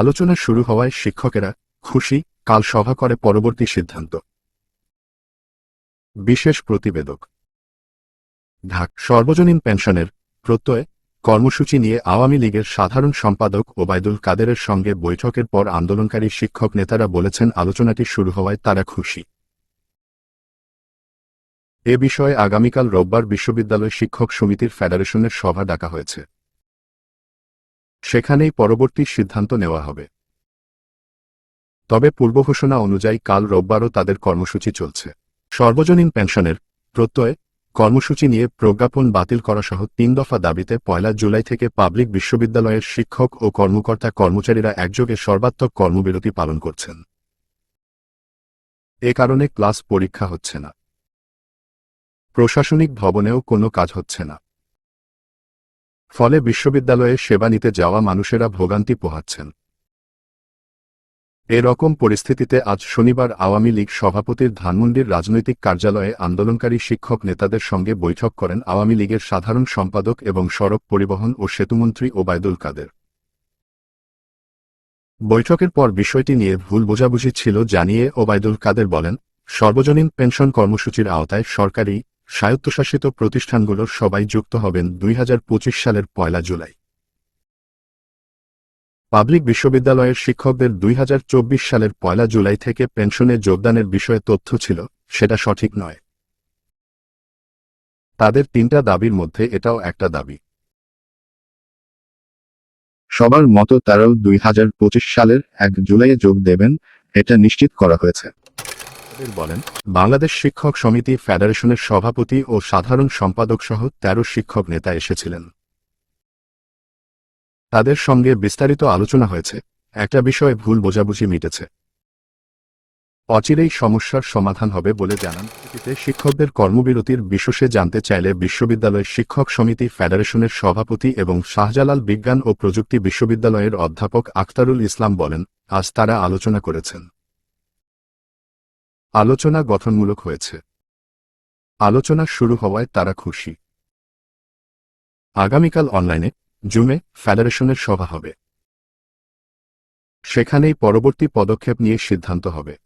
আলোচনা শুরু হওয়ায় শিক্ষকেরা খুশি, কাল সভা করে পরবর্তী সিদ্ধান্ত। বিশেষ প্রতিবেদক। ঢাক সর্বজনীন পেনশনের প্রত্যয়, কর্মসূচি নিয়ে আওয়ামী লীগের সাধারণ সম্পাদক ওবায়দুল কাদেরের সঙ্গে বৈঠকের পর আন্দোলনকারী শিক্ষক নেতারা বলেছেন, আলোচনাটি শুরু হওয়ায় তারা খুশি। এ বিষয়ে আগামীকাল রোববার বিশ্ববিদ্যালয় শিক্ষক সমিতির ফেডারেশনের সভা ডাকা হয়েছে। সেখানেই পরবর্তী সিদ্ধান্ত নেওয়া হবে। তবে পূর্ব ঘোষণা অনুযায়ী কাল রোববারও তাদের কর্মসূচি চলছে। সর্বজনীন পেনশনের প্রত্যয় কর্মসূচি নিয়ে প্রজ্ঞাপন বাতিল করা সহ তিন দফা দাবিতে পয়লা জুলাই থেকে পাবলিক বিশ্ববিদ্যালয়ের শিক্ষক ও কর্মকর্তা কর্মচারীরা একযোগে সর্বাত্মক কর্মবিরতি পালন করছেন। এ কারণে ক্লাস পরীক্ষা হচ্ছে না। প্রশাসনিক ভবনেও কোনো কাজ হচ্ছে না। ফলে বিশ্ববিদ্যালয়ে সেবা নিতে যাওয়া মানুষেরা ভোগান্তি পোহাচ্ছেন। এরকম পরিস্থিতিতে আজ শনিবার আওয়ামী লীগ সভাপতির ধানমন্ডির রাজনৈতিক কার্যালয়ে আন্দোলনকারী শিক্ষক নেতাদের সঙ্গে বৈঠক করেন আওয়ামী লীগের সাধারণ সম্পাদক এবং সড়ক পরিবহন ও সেতুমন্ত্রী ওবায়দুল কাদের। বৈঠকের পর বিষয়টি নিয়ে ভুল বোঝাবুঝি ছিল জানিয়ে ওবায়দুল কাদের বলেন, সর্বজনীন পেনশন কর্মসূচির আওতায় সরকারি স্বায়ত্তশাসিত প্রতিষ্ঠানগুলোর সবাই যুক্ত হবেন দুই হাজার পঁচিশ সালের পয়লা জুলাই। পাবলিক বিশ্ববিদ্যালয়ের শিক্ষকদের দুই সালের পয়লা জুলাই থেকে পেনশনে যোগদানের বিষয়ে তথ্য ছিল, সেটা সঠিক নয়। তাদের তিনটা দাবির মধ্যে এটাও একটা দাবি। সবার মতো তারাও দুই হাজার পঁচিশ সালের এক জুলাইয়ে যোগ দেবেন, এটা নিশ্চিত করা হয়েছে। বলেন, বাংলাদেশ শিক্ষক সমিতি ফেডারেশনের সভাপতি ও সাধারণ সম্পাদক সহ তেরো শিক্ষক নেতা এসেছিলেন। তাদের সঙ্গে বিস্তারিত আলোচনা হয়েছে। একটা বিষয়ে ভুল বোঝাবুঝি মিটেছে। অচিরেই সমস্যার সমাধান হবে বলে জানান শিক্ষকদের কর্মবিরতির বিশেষে জানতে চাইলে বিশ্ববিদ্যালয় শিক্ষক সমিতি ফেডারেশনের সভাপতি এবং শাহজালাল বিজ্ঞান ও প্রযুক্তি বিশ্ববিদ্যালয়ের অধ্যাপক আখতারুল ইসলাম বলেন, আজ তারা আলোচনা করেছেন। আলোচনা গঠনমূলক হয়েছে। আলোচনা শুরু হওয়ায় তারা খুশি। আগামীকাল অনলাইনে, জুমে ফেডারেশনের সভা হবে। সেখানেই পরবর্তী পদক্ষেপ নিয়ে সিদ্ধান্ত হবে।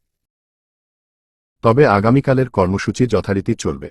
তবে আগামীকালের কর্মসূচি যথারীতি চলবে।